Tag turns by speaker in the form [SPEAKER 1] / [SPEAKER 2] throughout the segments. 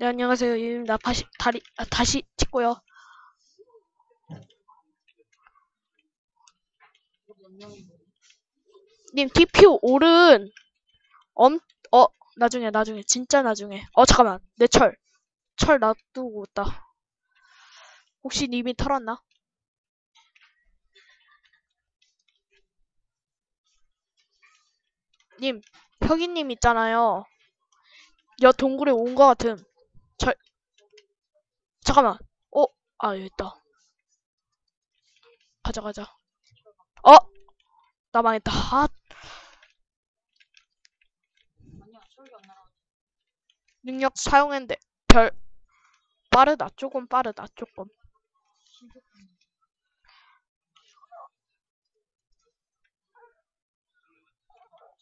[SPEAKER 1] 네, 안녕하세요. 유입니다. 다시, 다리, 아, 다시 찍고요. 님, TP 오른, 엄, 어, 나중에, 나중에, 진짜 나중에. 어, 잠깐만. 내 철. 철 놔두고 있다. 혹시 님이 털었나? 님, 혁이님 있잖아요. 여 동굴에 온거 같음. 철, 잠깐만. 어? 아, 여기 있다. 가자, 가자. 어? 나 망했다. 아, 능력 사용했는데, 별, 빠르다. 조금 빠르다. 조금.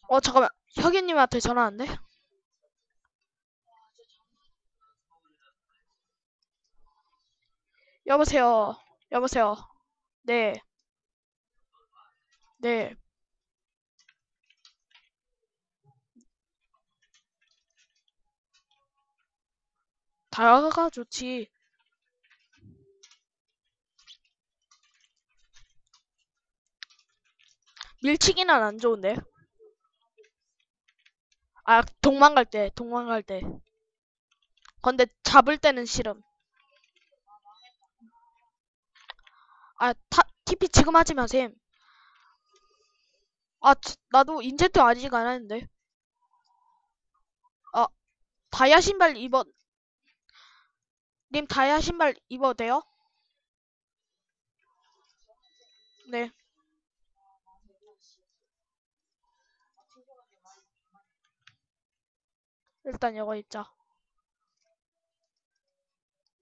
[SPEAKER 1] 어, 잠깐만. 혁이님한테 전화 안 돼? 여보세요. 여보세요. 네. 네. 다가가 좋지. 밀치기는 안 좋은데. 아, 도망갈 때, 도망갈 때. 근데 잡을 때는 싫음. 아, 타, TP 지금 하지 마셈. 아, 치- 나도 인챈트 아직 안 했는데. 아, 다이아 신발 입어. 님, 다이아 신발 입어도 돼요? 네. 일단 이거 입자.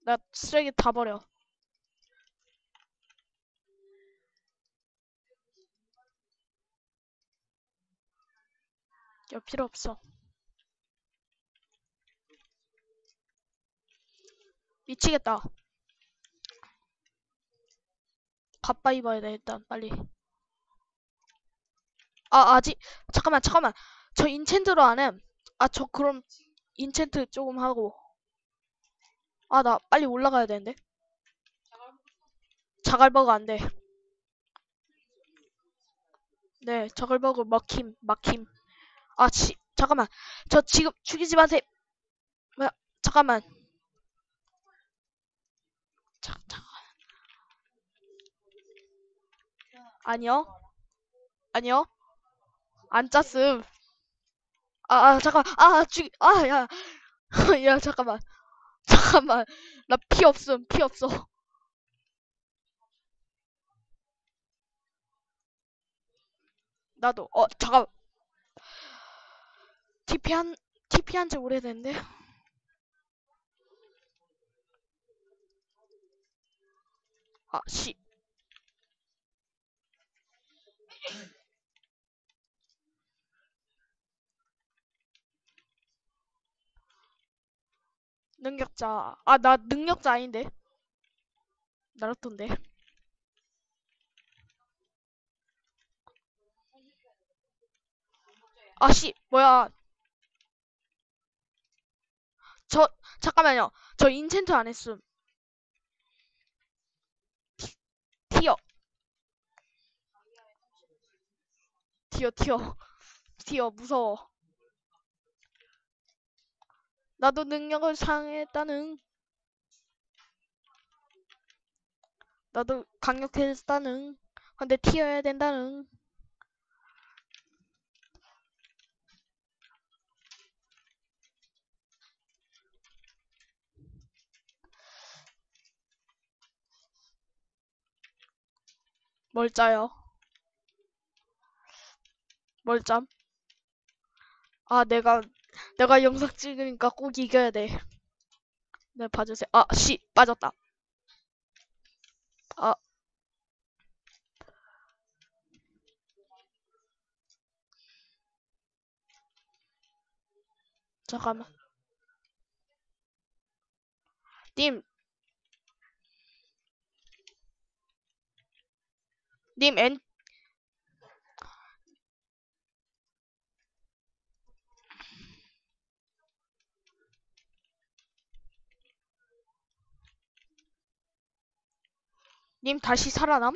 [SPEAKER 1] 나 쓰레기 다 버려. 이거 필요 없어. 미치겠다. 갑바 입어야 돼, 일단, 빨리. 아, 아직, 잠깐만, 잠깐만. 저 인챈트로 안 해. 아, 저 그럼 인챈트 조금 하고. 아, 나 빨리 올라가야 되는데. 자갈버그 안 돼. 네, 자갈버그 막힘, 막힘. 아, 지, 잠깐만. 저 지금 죽이지 마세요. 뭐야, 잠깐만. 자, 잠깐. 아니요. 아니요. 안 짰음. 아, 아, 잠깐. 아, 죽, 아, 야. 야, 잠깐만. 잠깐만. 나 피 없음, 피 없어. 나도. 어, 잠깐. TP 한, TP 한 지 오래됐는데? 아, 씨. 능력자. 아, 나 능력자 아닌데? 나루토인데? 아, 씨. 뭐야. 저, 잠깐만요. 저 인챈트 안 했음. 튀어. 튀어, 튀어. 튀어, 무서워. 나도 능력을 사용했다는. 나도 강력했다는. 근데 튀어야 된다는. 뭘 짜요? 뭘 짬? 아, 내가, 내가 영상 찍으니까 꼭 이겨야 돼. 네, 봐주세요. 아, 씨, 빠졌다. 아. 잠깐만. 님. 님 엔, 님 다시 살아남?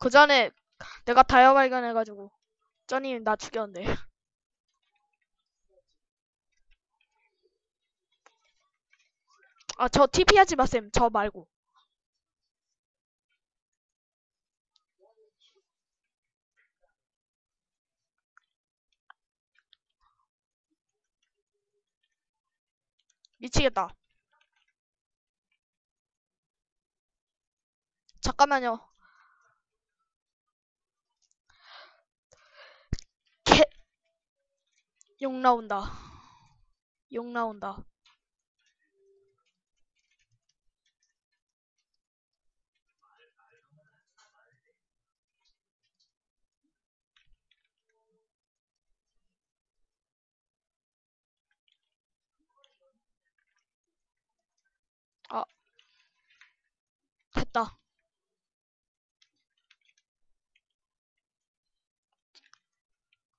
[SPEAKER 1] 그 전에 내가 다이아 발견해가지고 쩌님 나 죽였는데 아 저 TP 하지 마셈. 저 말고. 미치겠다. 잠깐만요. 개... 욕 나온다. 욕 나온다 아. 됐다.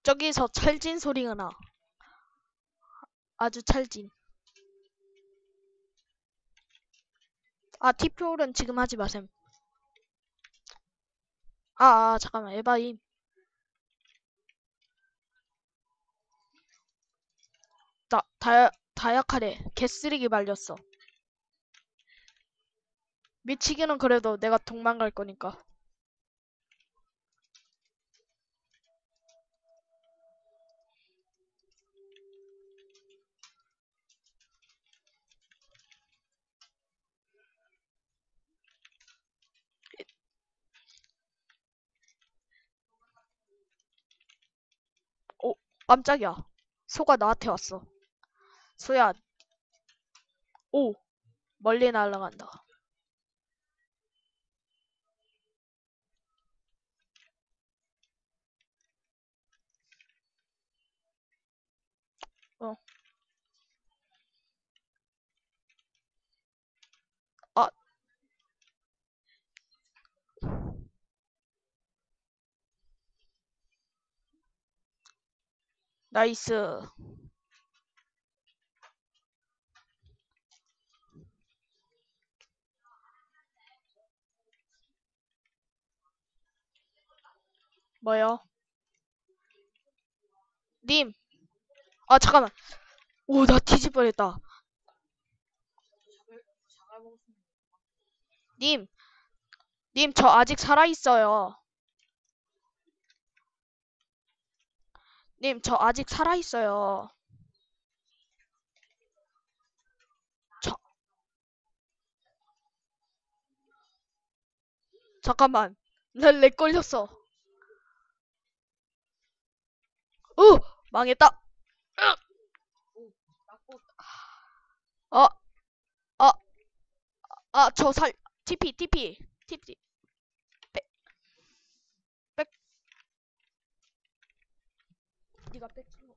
[SPEAKER 1] 저기서 찰진 소리가 나. 아주 찰진. 아 티표는 지금 하지 마셈. 아, 아 잠깐만. 에바임 나 다야 다약하래 개쓰레기 말렸어 미치기는 그래도 내가 도망갈 거니까. 오 깜짝이야. 소가 나한테 왔어. 소야 오 멀리 날아간다 어. 아. 나이스. 뭐요? 님. 아, 잠깐만. 오, 나 뻔했다. 님. 님, 저 아직 살아있어요. 님, 저 아직 살아있어요. 저. 잠깐만. 난렉 걸렸어. 오! 망했다. 어, 어, 아, 저 살, TP, TP, TP. 니가 백 치고.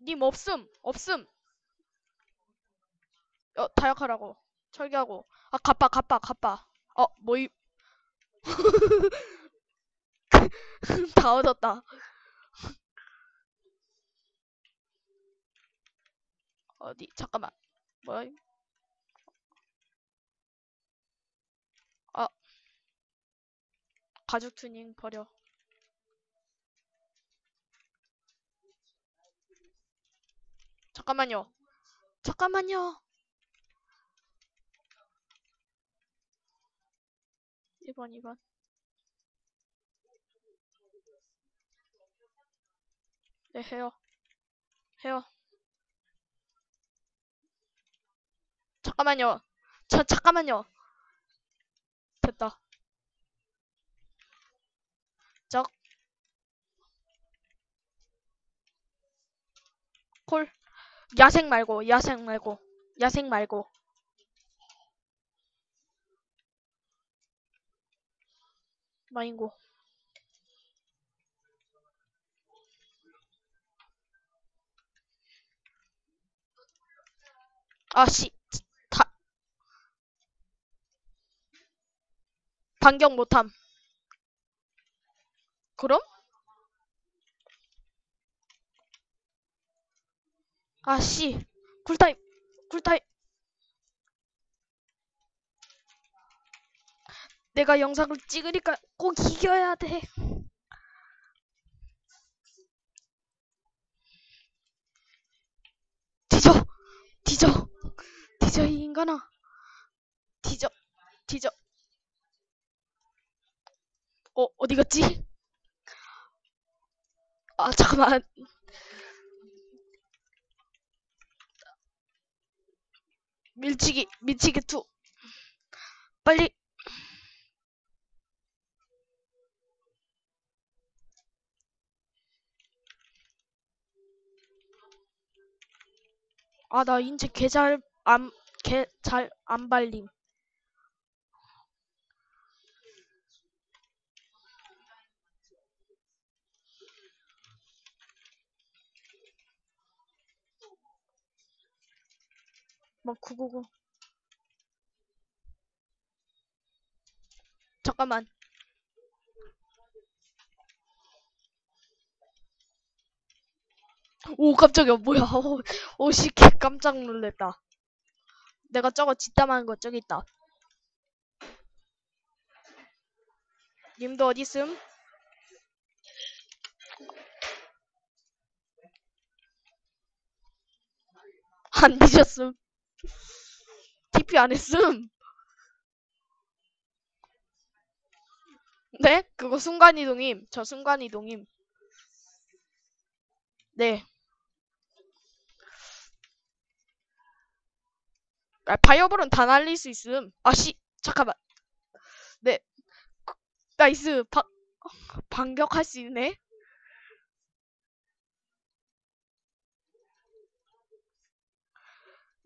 [SPEAKER 1] 님 없음, 없음. 어, 다역하라고. 철기하고. 아, 갑바, 갑바, 갑바. 어, 뭐이. 다 얻었다. 어디, 잠깐만. 뭐야? 아. 가죽 튜닝 버려. 잠깐만요. 잠깐만요. 1번, 2번. 네, 해요. 해요. 잠깐만요. 저, 잠깐만요. 됐다. 적. 콜. 야생 말고, 야생 말고, 야생 말고. 마인고. 아, 씨. 다. 반격 못함. 그럼? 아씨, 쿨타임, 쿨타임. 내가 영상을 찍으니까 꼭 이겨야 돼. 뒤져, 뒤져, 뒤져 이 인간아. 뒤져, 뒤져. 어, 어디 갔지? 아, 잠깐만. 밀치기, 밀치기 투. 빨리. 아, 나 인제 개잘 안, 개잘안 발림. 막 999. 잠깐만. 오, 깜짝이야. 뭐야. 오, 오, 씨, 개 깜짝 놀랬다. 내가 저거 뒷담하는 거 저기 있다. 님도 어디 있음? 안 뒤졌음. TP 안 했음. 네? 그거 순간이동임. 저 순간이동임. 네. 아, 파이어볼은 다 날릴 수 있음. 아 씨, 잠깐만. 네. 그, 나이스. 바, 반격할 수 있네.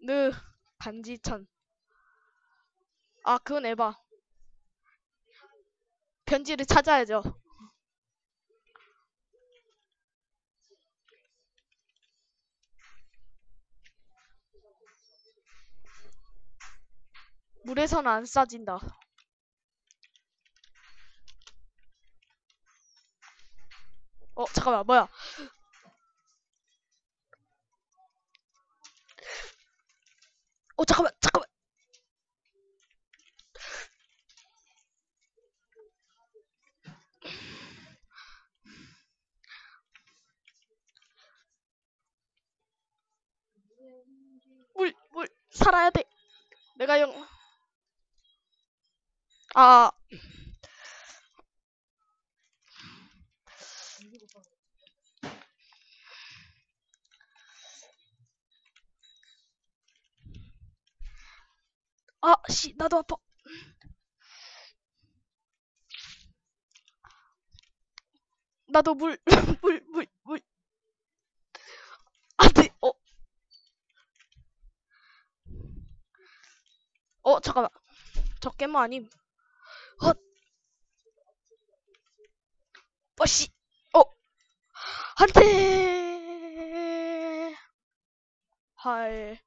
[SPEAKER 1] 느, 반지천. 아, 그건 에바. 편지를 찾아야죠. 물에서는 안 싸진다. 어, 잠깐만, 뭐야. 어, 잠깐만, 잠깐만. 물, 물, 살아야 돼. 내가 영, 아, 아, 씨, 나도 아파. 나도 물, 물, 물, 물. 안 돼, 어. 어, 잠깐만. 저 깨모 아님. 헛. 어, 씨. 어. 안 돼. 헐.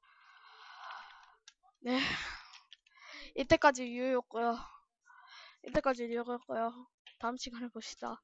[SPEAKER 1] 네. 이때까지 유효였고요. 이때까지 유효였고요. 다음 시간에 봅시다.